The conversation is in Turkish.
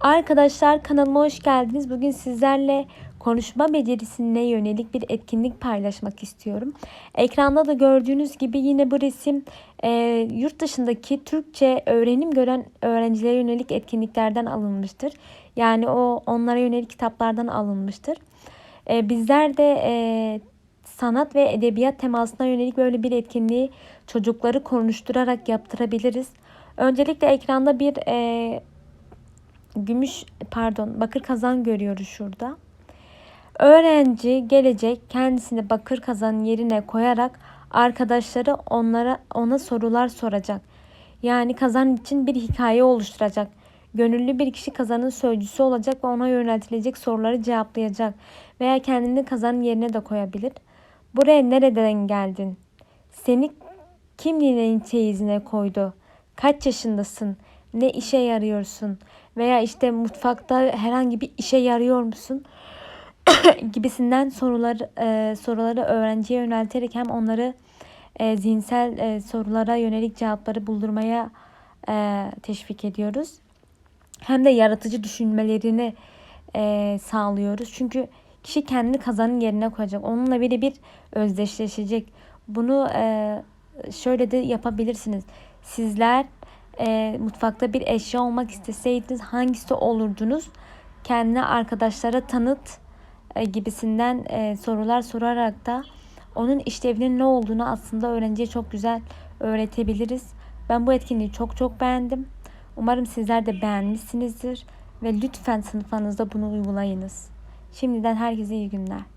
Arkadaşlar kanalıma hoş geldiniz. Bugün sizlerle konuşma becerisine yönelik bir etkinlik paylaşmak istiyorum. Ekranda da gördüğünüz gibi yine bu resim e, yurt dışındaki Türkçe öğrenim gören öğrencilere yönelik etkinliklerden alınmıştır. Yani o onlara yönelik kitaplardan alınmıştır. E, bizler de e, sanat ve edebiyat temasına yönelik böyle bir etkinliği çocukları konuşturarak yaptırabiliriz. Öncelikle ekranda bir e, gümüş pardon bakır kazan görüyoruz şurada. Öğrenci gelecek kendisini bakır kazanın yerine koyarak arkadaşları onlara ona sorular soracak. Yani kazan için bir hikaye oluşturacak. Gönüllü bir kişi kazanın sözcüsü olacak ve ona yöneltilecek soruları cevaplayacak veya kendini kazanın yerine de koyabilir. Buraya nereden geldin? Seni kim ninenin çeyizine koydu? Kaç yaşındasın? Ne işe yarıyorsun? Veya işte mutfakta herhangi bir işe yarıyor musun? gibisinden sorular e, soruları öğrenciye yönelterek hem onları e, zihinsel e, sorulara yönelik cevapları buldurmaya e, teşvik ediyoruz. Hem de yaratıcı düşünmelerini e, sağlıyoruz. Çünkü kişi kendini kazanın yerine koyacak. Onunla biri bir özdeşleşecek. Bunu e, şöyle de yapabilirsiniz. Sizler e, mutfakta bir eşya olmak isteseydiniz hangisi olurdunuz? Kendine arkadaşlara tanıt e, gibisinden e, sorular sorarak da onun işlevinin ne olduğunu aslında öğrenciye çok güzel öğretebiliriz. Ben bu etkinliği çok çok beğendim. Umarım sizler de beğenmişsinizdir ve lütfen sınıfınızda bunu uygulayınız. Şimdiden herkese iyi günler.